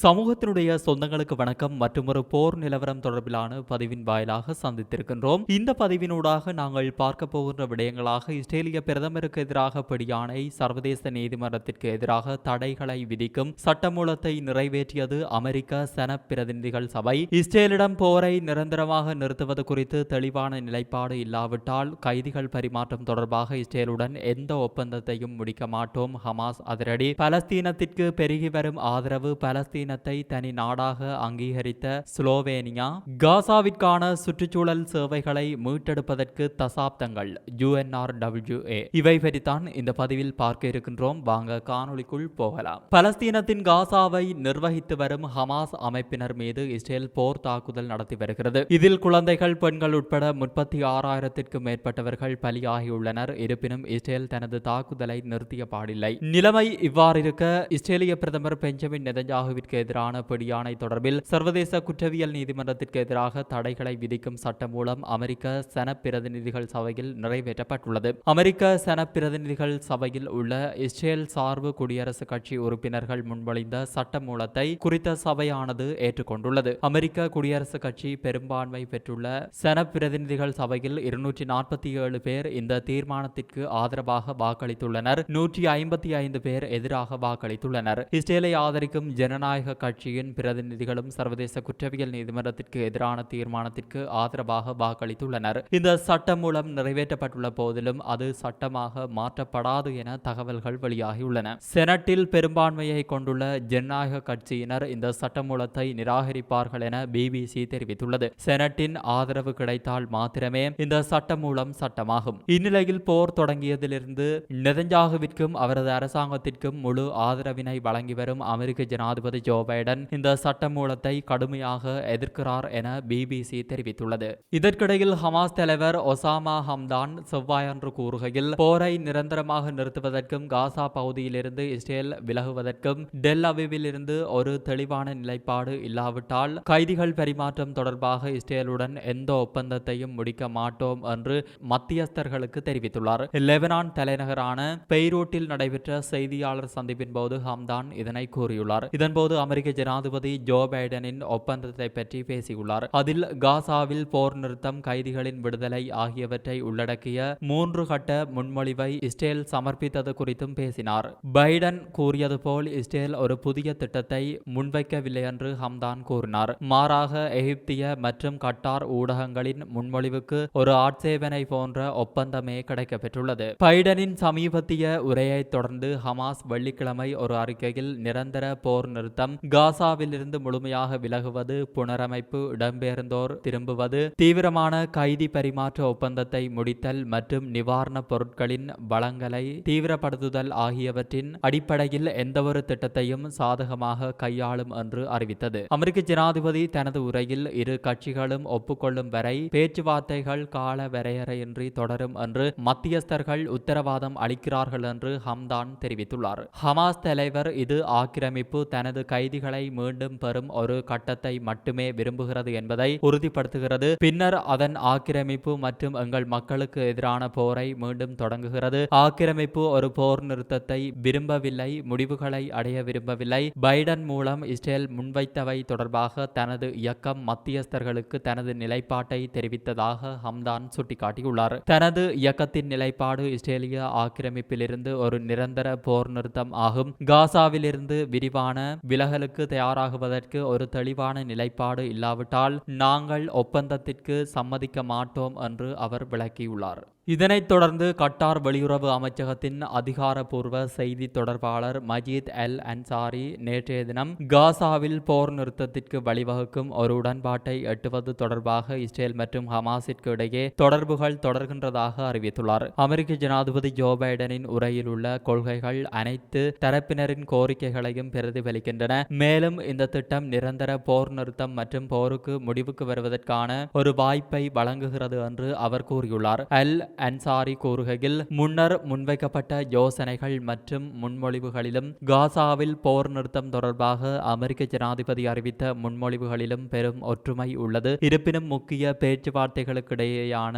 சமூகத்தினுடைய சொந்தங்களுக்கு வணக்கம். மற்றும் ஒரு போர் நிலவரம் தொடர்பிலான பதிவின் வாயிலாக சந்தித்திருக்கின்றோம். இந்த பதிவினூடாக நாங்கள் பார்க்க போகின்ற விடயங்களாக இஸ்ரேலிய பிரதமருக்கு எதிராக பிடியானை சர்வதேச நீதிமன்றத்திற்கு எதிராக தடைகளை விதிக்கும் சட்டமூலத்தை நிறைவேற்றியது அமெரிக்க சென பிரதிநிதிகள் சபை. இஸ்ரேலிடம் போரை நிரந்தரமாக நிறுத்துவது குறித்து தெளிவான நிலைப்பாடு இல்லாவிட்டால் கைதிகள் பரிமாற்றம் தொடர்பாக இஸ்ரேலுடன் எந்த ஒப்பந்தத்தையும் முடிக்க மாட்டோம். ஹமாஸ் அதிரடி. பலஸ்தீனத்திற்கு பெருகி வரும் ஆதரவு பலஸ்தீன பாலஸ்தீனத்தை தனி நாடாக அங்கீகரித்த ஸ்லோவேனியா காசாவிற்கான சுற்றுச்சூழல் சேவைகளை மீட்டெடுப்பதற்கு தசாப்தங்கள் யுஎன்ஆர்டபிள்யூஏ இவை பற்றித்தான் இந்த பதிவில் பார்க்க இருக்கின்றோம். வாங்க காணொலிக்குள் போகலாம். பலஸ்தீனத்தின் காசாவை நிர்வகித்து வரும் ஹமாஸ் அமைப்பினர் மீது இஸ்ரேல் போர் தாக்குதல் நடத்தி வருகிறது. இதில் குழந்தைகள் பெண்கள் உட்பட முப்பத்தி ஆறாயிரத்திற்கும் மேற்பட்டவர்கள் பலியாகியுள்ளனர். இருப்பினும் இஸ்ரேல் தனது தாக்குதலை நிறுத்திய பாடில்லை. நிலைமை இவ்வாறு இருக்க இஸ்ரேலிய பிரதமர் பெஞ்சமின் நெதஞ்சாகுவிற்கு நெதன்யாகுவிற்கு எதிரான பிடியாணை தொடர்பில் சர்வதேச குற்றவியல் நீதிமன்றத்திற்கு எதிராக தடைகளை விதிக்கும் சட்டம் மூலம் அமெரிக்க சன பிரதிநிதிகள் சபையில் நிறைவேற்றப்பட்டுள்ளது. அமெரிக்க சன பிரதிநிதிகள் சபையில் உள்ள இஸ்ரேல் சார்பு குடியரசுக் கட்சி உறுப்பினர்கள் முன்மொழிந்த சட்ட மூலத்தை குறித்த சபையானது ஏற்றுக்கொண்டுள்ளது. அமெரிக்க குடியரசுக் கட்சி பெரும்பான்மை பெற்றுள்ள சன பிரதிநிதிகள் சபையில் இருநூற்றி நாற்பத்தி ஏழு பேர் இந்த தீர்மானத்திற்கு ஆதரவாக வாக்களித்துள்ளனர். நூற்றி ஐம்பத்தி ஐந்து பேர் எதிராக வாக்களித்துள்ளனர். இஸ்ரேலை ஆதரிக்கும் ஜனநாயக கட்சியின் பிரதிநிதிகளும் சர்வதேச குற்றவியல் நீதிமன்றத்திற்கு எதிரான தீர்மானத்திற்கு ஆதரவாக வாக்களித்துள்ளனர். இந்த சட்டம் மூலம் நிறைவேற்றப்பட்டுள்ள போதிலும் அது சட்டமாக மாற்றப்படாது என தகவல்கள் வெளியாகியுள்ளன. செனட்டில் பெரும்பான்மையை கொண்டுள்ள ஜனநாயக கட்சியினர் இந்த சட்டமூலத்தை நிராகரிப்பார்கள் என பிபிசி தெரிவித்துள்ளது. செனட்டின் ஆதரவு கிடைத்தால் மாத்திரமே இந்த சட்டமூலம் சட்டமாகும். இந்நிலையில் போர் தொடங்கியதிலிருந்து நெதஞ்சாகுவிற்கும் அவரது அரசாங்கத்திற்கும் முழு ஆதரவினை வழங்கி வரும் அமெரிக்க ஜனாதிபதி ஜோ பைடன் இந்த சட்டமூலத்தை கடுமையாக எதிர்க்கிறார் என பிபிசி தெரிவித்துள்ளது. இதற்கிடையில் ஹமாஸ் தலைவர் ஒசாமா ஹம்தான் செவ்வாயன்று கூறுகையில் போரை நிரந்தரமாக நிறுத்துவதற்கும் காசா பகுதியிலிருந்து இஸ்ரேல் விலகுவதற்கும் டெல் அவிவில் இருந்து ஒரு தெளிவான நிலைப்பாடு இல்லாவிட்டால் கைதிகள் பரிமாற்றம் தொடர்பாக இஸ்ரேலுடன் எந்த ஒப்பந்தத்தையும் முடிக்க மாட்டோம் என்று மத்தியஸ்தர்களுக்கு தெரிவித்துள்ளார். லெபனான் தலைநகரான பெய்ரூட்டில் நடைபெற்ற செய்தியாளர் சந்திப்பின் போது ஹம்தான் இதனை கூறியுள்ளார். இதன்போது அமெரிக்க ஜனாதிபதி ஜோ பைடனின் ஒப்பந்தத்தை பற்றி பேசியுள்ளார். அதில் காசாவில் போர் நிறுத்தம் கைதிகளின் விடுதலை ஆகியவற்றை உள்ளடக்கிய மூன்று கட்ட முன்மொழிவை இஸ்ரேல் சமர்ப்பித்தது குறித்தும் பேசினார். பைடன் கூறியது போல் இஸ்ரேல் ஒரு புதிய திட்டத்தை முன்வைக்கவில்லை என்று ஹம்தான் கூறினார். மாறாக எகிப்திய மற்றும் கட்டார் ஊடகங்களின் முன்மொழிவுக்கு ஒரு ஆட்சேபனை போன்ற ஒப்பந்தமே கிடைக்கப்பெற்றுள்ளது. பைடனின் சமீபத்திய உரையை தொடர்ந்து ஹமாஸ் வெள்ளிக்கிழமை ஒரு அறிக்கையில் நிரந்தர போர் நிறுத்தம் காசாவிலிருந்து முழுமையாக விலகுவது புனரமைப்பு இடம்பெயர்ந்தோர் திரும்புவது தீவிரமான கைதி பரிமாற்ற ஒப்பந்தத்தை முடித்தல் மற்றும் நிவாரணப் பொருட்களின் வளங்களை தீவிரப்படுத்துதல் ஆகியவற்றின் அடிப்படையில் எந்தவொரு திட்டத்தையும் சாதகமாக கையாளும் என்று அறிவித்தது. அமெரிக்க ஜனாதிபதி தனது உரையில் இரு கட்சிகளும் ஒப்புக்கொள்ளும் வரை பேச்சுவார்த்தைகள் கால வரையறையின்றி தொடரும் என்று மத்தியஸ்தர்கள் உத்தரவாதம் அளிக்கிறார்கள் என்று ஹம்தான் தெரிவித்துள்ளார். ஹமாஸ் தலைவர் இது ஆக்கிரமிப்பு தனது கைதிகளை மீண்டும் பெறும் ஒரு கட்டத்தை மட்டுமே விரும்புகிறது என்பதை உறுதிப்படுத்துகிறது. பின்னர் அதன் ஆக்கிரமிப்பு மற்றும் எங்கள் மக்களுக்கு எதிரான போரை மீண்டும் தொடங்குகிறது. ஆக்கிரமிப்பு ஒரு போர் நிறுத்தத்தை விரும்பவில்லை முடிவுகளை அடைய விரும்பவில்லை. பைடன் மூலம் இஸ்ரேல் முன்வைத்தவை தொடர்பாக தனது இயக்கம் மத்தியஸ்தர்களுக்கு தனது நிலைப்பாட்டை தெரிவித்ததாக ஹம்தான் சுட்டிக்காட்டியுள்ளார். தனது இயக்கத்தின் நிலைப்பாடு இஸ்ரேலிய ஆக்கிரமிப்பிலிருந்து ஒரு நிரந்தர போர் நிறுத்தம் ஆகும். காசாவிலிருந்து விரிவான விலகலுக்கு தயாராகுவதற்கு ஒரு தெளிவான நிலைப்பாடு இல்லாவிட்டால் நாங்கள் ஒப்பந்தத்திற்கு சம்மதிக்க மாட்டோம் என்று அவர் விளக்கியுள்ளார். இதனைத் தொடர்ந்து கட்டார் வெளியுறவு அமைச்சகத்தின் அதிகாரப்பூர்வ செய்தி தொடர்பாளர் மஜீத் எல் அன்சாரி நேற்றைய தினம் காசாவில் போர் நிறுத்தத்திற்கு வழிவகுக்கும் ஒரு உடன்பாட்டை எட்டுவது தொடர்பாக இஸ்ரேல் மற்றும் ஹமாஸிற்கு இடையே தொடர்புகள் தொடர்கின்றதாக அறிவித்துள்ளார். அமெரிக்க ஜனாதிபதி ஜோ பைடனின் உரையில் உள்ள கொள்கைகள் அனைத்து தரப்பினரின் கோரிக்கைகளையும் பிரதிபலிக்கின்றன. மேலும் இந்த திட்டம் நிரந்தர போர் நிறுத்தம் மற்றும் போருக்கு முடிவுக்கு வருவதற்கான ஒரு வாய்ப்பை வழங்குகிறது என்று அவர் கூறியுள்ளார். அல் அன்சாரி கூறுகையில் முன்னர் முன்வைக்கப்பட்ட யோசனைகள் மற்றும் முன்மொழிவுகளிலும் காசாவில் போர் நிறுத்தம் தொடர்பாக அமெரிக்க ஜனாதிபதி அறிவித்த முன்மொழிவுகளிலும் பெரும் ஒற்றுமை உள்ளது. இருப்பினும் முக்கிய பேச்சுவார்த்தைகளுக்கிடையேயான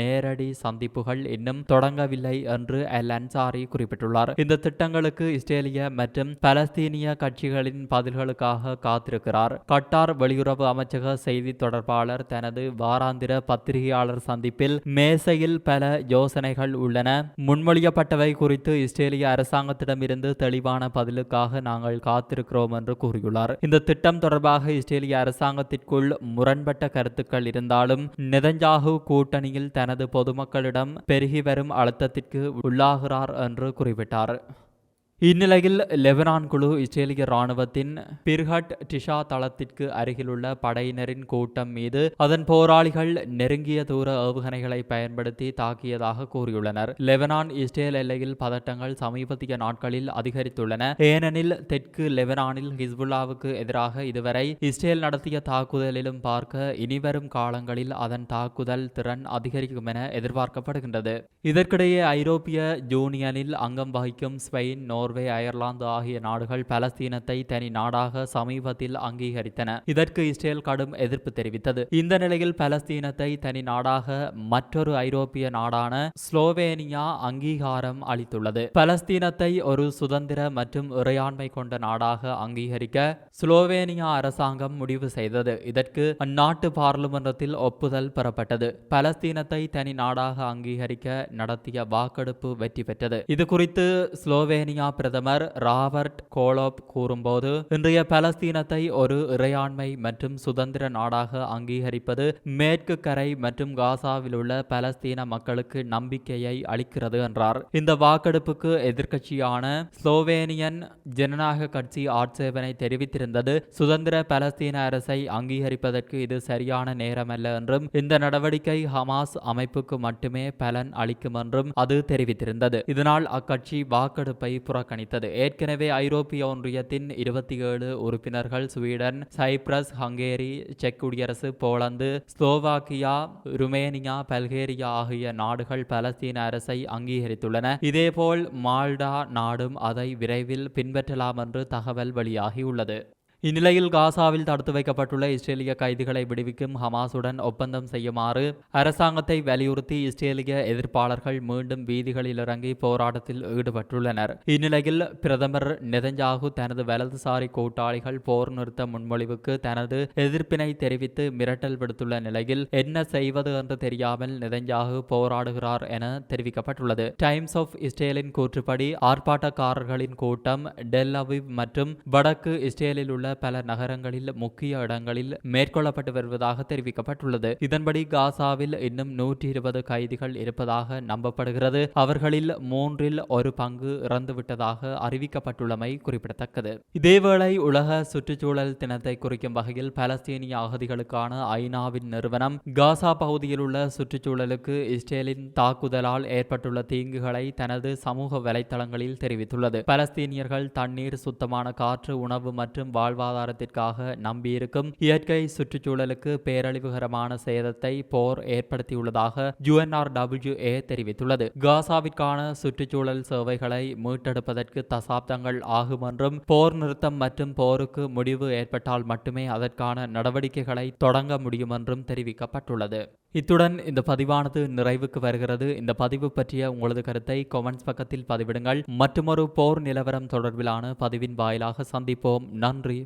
நேரடி சந்திப்புகள் இன்னும் தொடங்கவில்லை என்று அல் அன்சாரி குறிப்பிட்டுள்ளார். இந்த திட்டங்களுக்கு இஸ்ரேலிய மற்றும் பலஸ்தீனிய கட்சிகளின் பதில்களுக்காக காத்திருக்கிறார். கட்டார் வெளியுறவு அமைச்சக செய்தி தொடர்பாளர் தனது வாராந்திர பத்திரிகையாளர் சந்திப்பில் மேசையில் பல பல யோசனைகள் உள்ளன. முன்மொழியப்பட்டவை குறித்து இஸ்ரேலிய அரசாங்கத்திடமிருந்து தெளிவான பதிலுக்காக நாங்கள் காத்திருக்கிறோம் என்று கூறியுள்ளார். இந்த திட்டம் தொடர்பாக இஸ்ரேலிய அரசாங்கத்திற்குள் முரண்பட்ட கருத்துக்கள் இருந்தாலும் நெதஞ்சாகு கூட்டணியில் தனது பொதுமக்களிடம் பெருகி வரும் அழுத்தத்திற்கு உள்ளாகிறார் என்று குறிப்பிட்டார். இந்நிலையில் லெபனான் குழு இஸ்ரேலிய ராணுவத்தின் பிர்ஹட் டிஷா தளத்திற்கு அருகிலுள்ள படையினரின் கூட்டம் மீது அதன் போராளிகள் நெருங்கிய தூர ஏவுகணைகளை பயன்படுத்தி தாக்கியதாக கூறியுள்ளனர். லெபனான் இஸ்ரேல் எல்லையில் பதட்டங்கள் சமீபத்திய நாட்களில் அதிகரித்துள்ளன. ஏனெனில் தெற்கு லெபனானில் ஹிஸ்புல்லாவுக்கு எதிராக இதுவரை இஸ்ரேல் நடத்திய தாக்குதலிலும் பார்க்க இனிவரும் காலங்களில் அதன் தாக்குதல் திறன் அதிகரிக்கும் என எதிர்பார்க்கப்படுகின்றது. இதற்கிடையே ஐரோப்பிய யூனியனில் அங்கம் வகிக்கும் ஸ்பெயின் நோர்வே அயர்லாந்து ஆகிய நாடுகள் பலஸ்தீனத்தை தனி நாடாக சமீபத்தில் அங்கீகரித்தன. இதற்கு இஸ்ரேல் கடும் எதிர்ப்பு தெரிவித்தது. இந்த நிலையில் பலஸ்தீனத்தை தனி நாடாக மற்றொரு ஐரோப்பிய நாடான ஸ்லோவேனியா அங்கீகாரம் அளித்துள்ளது. பலஸ்தீனத்தை ஒரு சுதந்திர மற்றும் இறையாண்மை கொண்ட நாடாக அங்கீகரிக்க ஸ்லோவேனியா அரசாங்கம் முடிவு செய்தது. இதற்கு அந்நாட்டு பார்லிமெண்டத்தில் ஒப்புதல் பெறப்பட்டது. பலஸ்தீனத்தை தனி நாடாக அங்கீகரிக்க நடத்திய வாக்கெடுப்பு வெற்றி பெற்றது. இது குறித்து ஸ்லோவேனியா பிரதமர் ராபர்ட் கோலோப் கூறும்போது இன்றைய பலஸ்தீனத்தை ஒரு இறையாண்மை மற்றும் சுதந்திர நாடாக அங்கீகரிப்பது மேற்கு கரை மற்றும் காசாவில் உள்ள பலஸ்தீன மக்களுக்கு நம்பிக்கையை அளிக்கிறது என்றார். இந்த வாக்கெடுப்புக்கு எதிர்க்கட்சியான ஸ்லோவேனியன் ஜனநாயக கட்சி ஆட்சேபனை தெரிவித்திருந்தது. சுதந்திர பலஸ்தீன அரசை அங்கீகரிப்பதற்கு இது சரியான நேரமல்ல என்றும் இந்த நடவடிக்கை ஹமாஸ் அமைப்புக்கு மட்டுமே பலன் அளிக்கும் என்றும் அது தெரிவித்திருந்தது. இதனால் அக்கட்சி வாக்கெடுப்பை புறக்கணித்தது ஏற்கனவே ஐரோப்பிய ஒன்றியத்தின் இருபத்தி ஏழு உறுப்பினர்கள் ஸ்வீடன் சைப்ரஸ் ஹங்கேரி செக் குடியரசு போலந்து ஸ்லோவாக்கியா ருமேனியா பல்கேரியா ஆகிய நாடுகள் பலஸ்தீன அரசை அங்கீகரித்துள்ளன. இதேபோல் மால்டா நாடும் அதை விரைவில் பின்பற்றலாம் என்று தகவல் வெளியாகியுள்ளது. இந்நிலையில் காசாவில் தடுத்து வைக்கப்பட்டுள்ள இஸ்ரேலிய கைதிகளை விடுவிக்கும் ஹமாஸுடன் ஒப்பந்தம் செய்யுமாறு அரசாங்கத்தை வலியுறுத்தி இஸ்ரேலிய எதிர்ப்பாளர்கள் மீண்டும் வீதிகளில் இறங்கி போராட்டத்தில் ஈடுபட்டுள்ளனர். இந்நிலையில் பிரதமர் நெதஞ்சாகு தனது வலதுசாரி கூட்டாளிகள் போர் நிறுத்த முன்மொழிவுக்கு தனது எதிர்ப்பினை தெரிவித்து மிரட்டல் விடுத்துள்ள நிலையில் என்ன செய்வது என்று தெரியாமல் நெதஞ்சாகு போராடுகிறார் என தெரிவிக்கப்பட்டுள்ளது. டைம்ஸ் ஆஃப் இஸ்ரேலின் கூற்றுப்படி ஆர்ப்பாட்டக்காரர்களின் கூட்டம் டெல் அவிவ் மற்றும் வடக்கு இஸ்ரேலில் உள்ள பல நகரங்களில் முக்கிய இடங்களில் மேற்கொள்ளப்பட்டு வருவதாக தெரிவிக்கப்பட்டுள்ளது. இதன்படி காசாவில் இன்னும் நூற்றி இருபது கைதிகள் இருப்பதாக நம்பப்படுகிறது. அவர்களில் மூன்றில் ஒரு பங்கு இறந்துவிட்டதாக அறிவிக்கப்பட்டுள்ளமை குறிப்பிடத்தக்கது. இதேவேளை உலக சுற்றுச்சூழல் தினத்தை குறிக்கும் வகையில் பலஸ்தீனிய அகதிகளுக்கான ஐநாவின் நிறுவனம் காசா பகுதியில் உள்ள சுற்றுச்சூழலுக்கு இஸ்ரேலின் தாக்குதலால் ஏற்பட்டுள்ள தீங்குகளை தனது சமூக வலைத்தளங்களில் தெரிவித்துள்ளது. பலஸ்தீனியர்கள் தண்ணீர் சுத்தமான காற்று உணவு மற்றும் வாழ்வாதாரத்திற்காக நம்பியிருக்கும் இயற்கை சுற்றுச்சூழலுக்கு பேரழிவுகரமான சேதத்தை போர் ஏற்படுத்தியுள்ளதாக யுஎன்ஆர்டபிள்யூஏ தெரிவித்துள்ளது. காசாவிற்கான சுற்றுச்சூழல் சேவைகளை மீட்டெடுப்பதற்கு தசாப்தங்கள் ஆகும் என்றும் போர் நிறுத்தம் மற்றும் போருக்கு முடிவு ஏற்பட்டால் மட்டுமே அதற்கான நடவடிக்கைகளை தொடங்க முடியும் என்றும் தெரிவிக்கப்பட்டுள்ளது. இத்துடன் இந்த பதிவானது நிறைவுக்கு வருகிறது. இந்த பதிவு பற்றிய உங்களது கருத்தை கொமெண்ட்ஸ் பக்கத்தில் பதிவிடுங்கள். மற்றொரு போர் நிலவரம் தொடர்பிலான பதிவின் வாயிலாக சந்திப்போம். நன்றி.